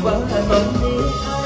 vắng anh vẫn đi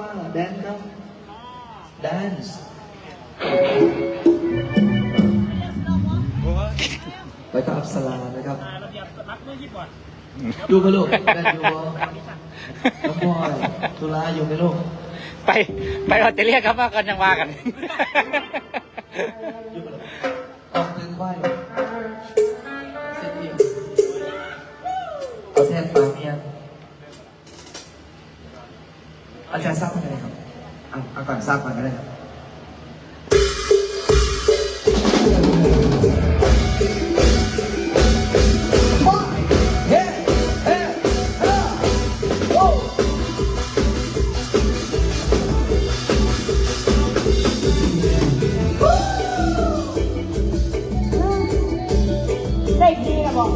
ป้าแดนครับ แดนส์ไปกับอัปสลานะครับดูพกับลูกแดนอยู่บ่น้องบอยทุลาอยู่ไหมลูกไปไปออสเตรเลียครับว่ากันยังว่ากันอยู่กับลูกต้งถึไหว ซับก่อนก็ได้ครับได้ทีนะบอก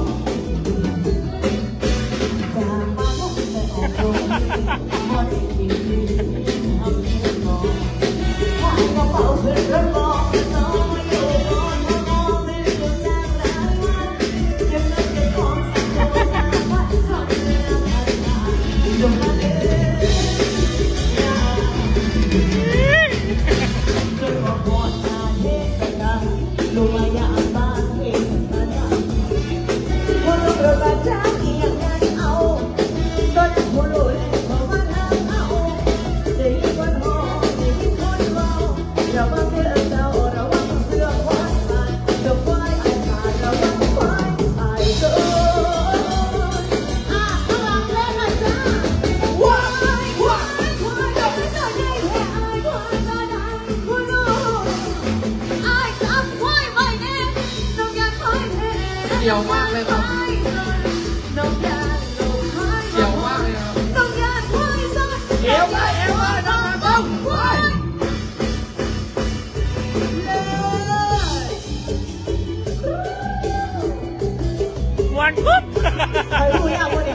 ไคุยเอาพอดี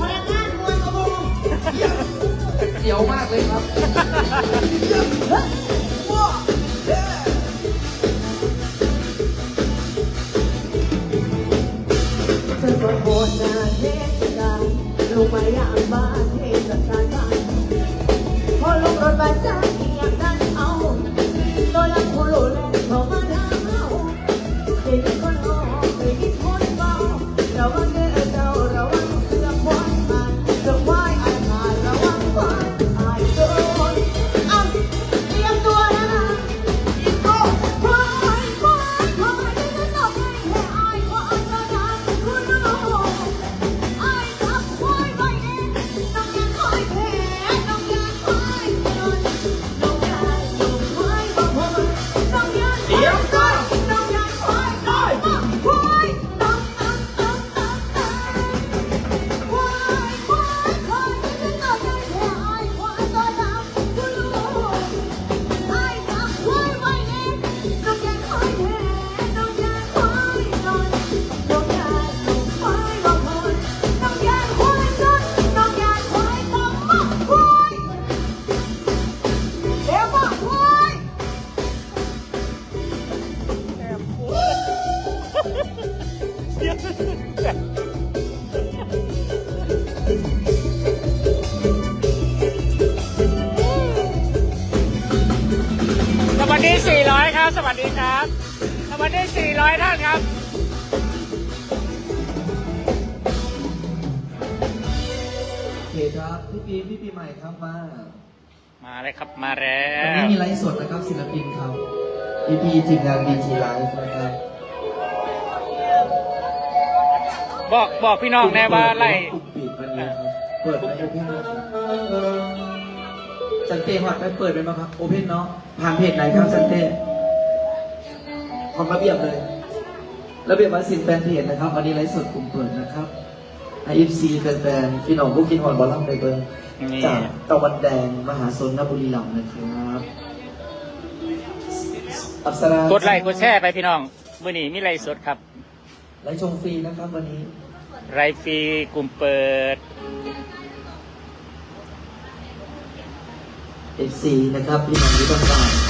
พลังงานมวลกระบุงเสียวมากเลยครับธอก็โหดนาเทศกาลงมายามบ้าน วัสดีครับ สวัสดี 400 ท่านครับ โอเคครับ พี่ปีพี่ปีใหม่ครับมามาเลยครับมาแล้ววันนี้มีไลฟ์สดนะครับศิลปินครับพี่ปีทีมงานบีทีไลฟ์นะครับ บอกบอกพี่น้องแน่ว่าไล่เปิดไหมโอเพนจันเต้หัดไปเปิดไปมาครับ โอเพนเนาะ ผ่านเพจไหนครับจันเต้ ควาระเบียบเลยระเบียบวัสินแฟนเพจนะครับ วันนี้ไลฟ์สดกลุ่มเปิดนะครับไอเอฟซีแฟนๆพี่น้องผู้กินหอนบอลล่ำไปเบิร์จากตะวันแดงมหาสนนบุรีรัมนะครับอัสรากดไลค์กดแชร์ไปพี่น้องมื่อนี้มีไลฟ์สดครับไลฟ์ชมฟรีนะครับวันนี้ไลฟ์ฟรีกลุ่มเปิดเอฟซีนะครับพี่น้องที่ต้องการ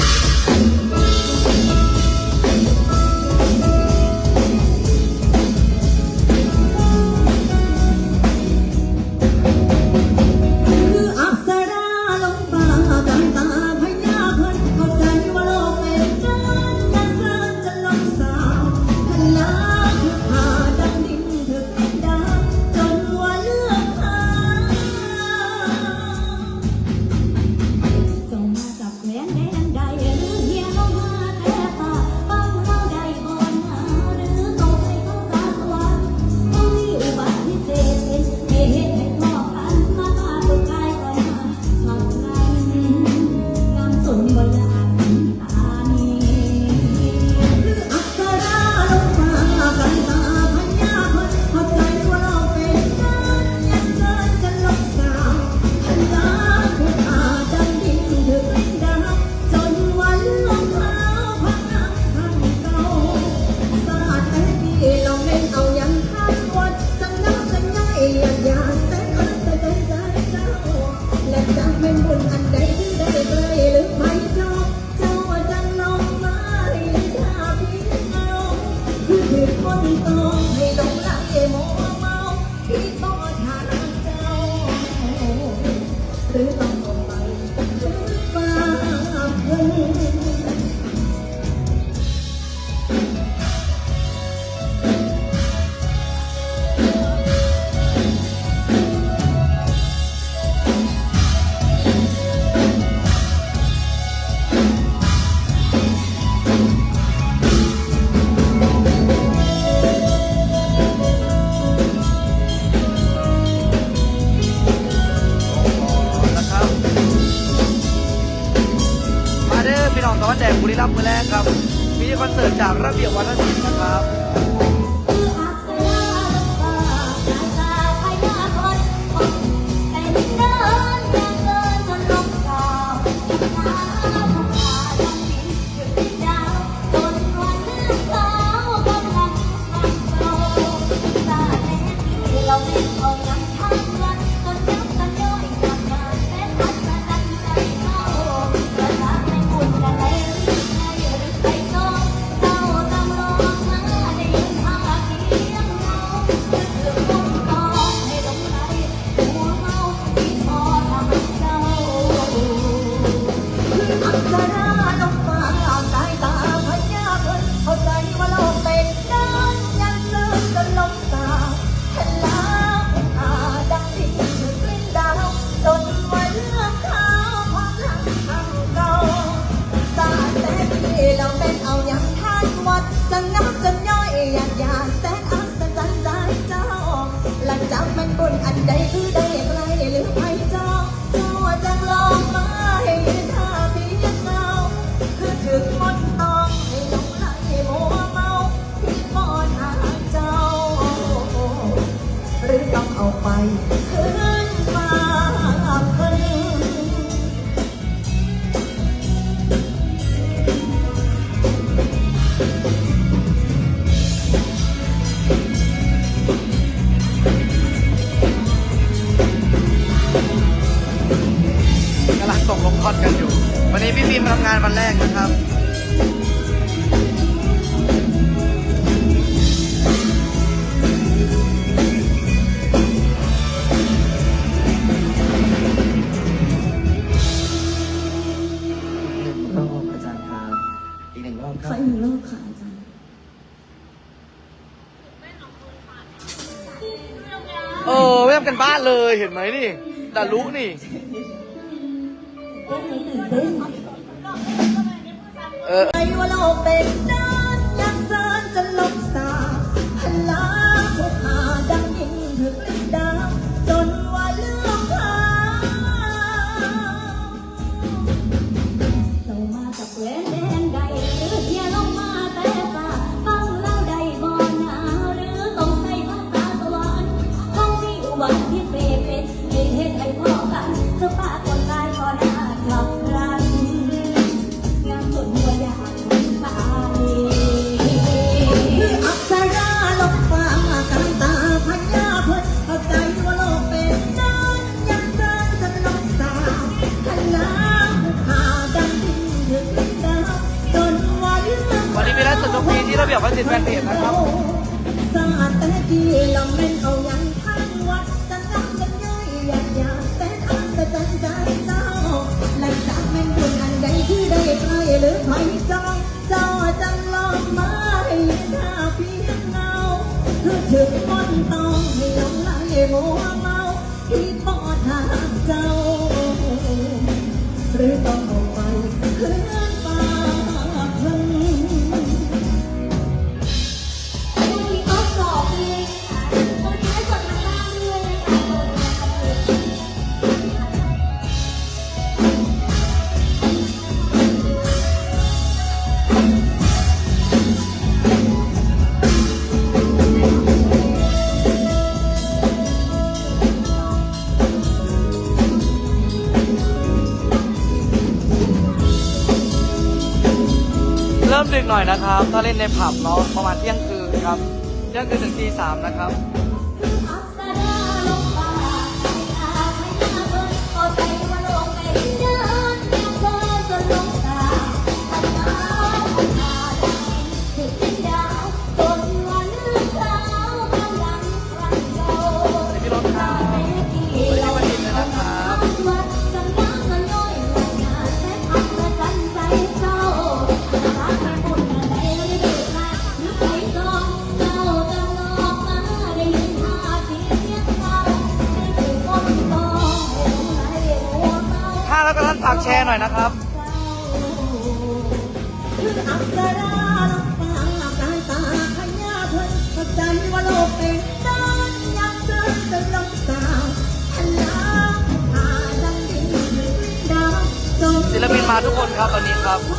ครับมือแรกครับมีคอนเสิร์ตจากระเบียบวัฒนศิลป์นะครับเราเป็นคนรัก บ้านเลยเห็นไหมนี่ดารุนี่ เออ ดี๋ยวก็ติดแนเพจนะครับสาแต่ที่ลำเล่นเอายังข้างวัดจะรักกันง่ายอยากอยากแต่อันจะจใจเจ้าหลัจากแม่นบุอันใดที่ได้ใครหรือใครจองเจ้าจันลองมาให้ข้าพียเงาคือถึงมนตองให้ลงไหลมัเมาที่ปอดหาเจ้า หรือต้อง น่อยนะครับ ถ้าเล่นในผับเนาะประมาณเที่ยงคืนครับเที่ยงคืนถึงตีสามนะครับ แชร์หน่อยนะครับ ศิลปินมาทุกคนครับตอนนี้ครับ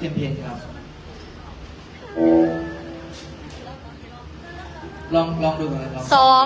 เพียงเพียงครับ ลองลองดูก่อนนะลอง สอง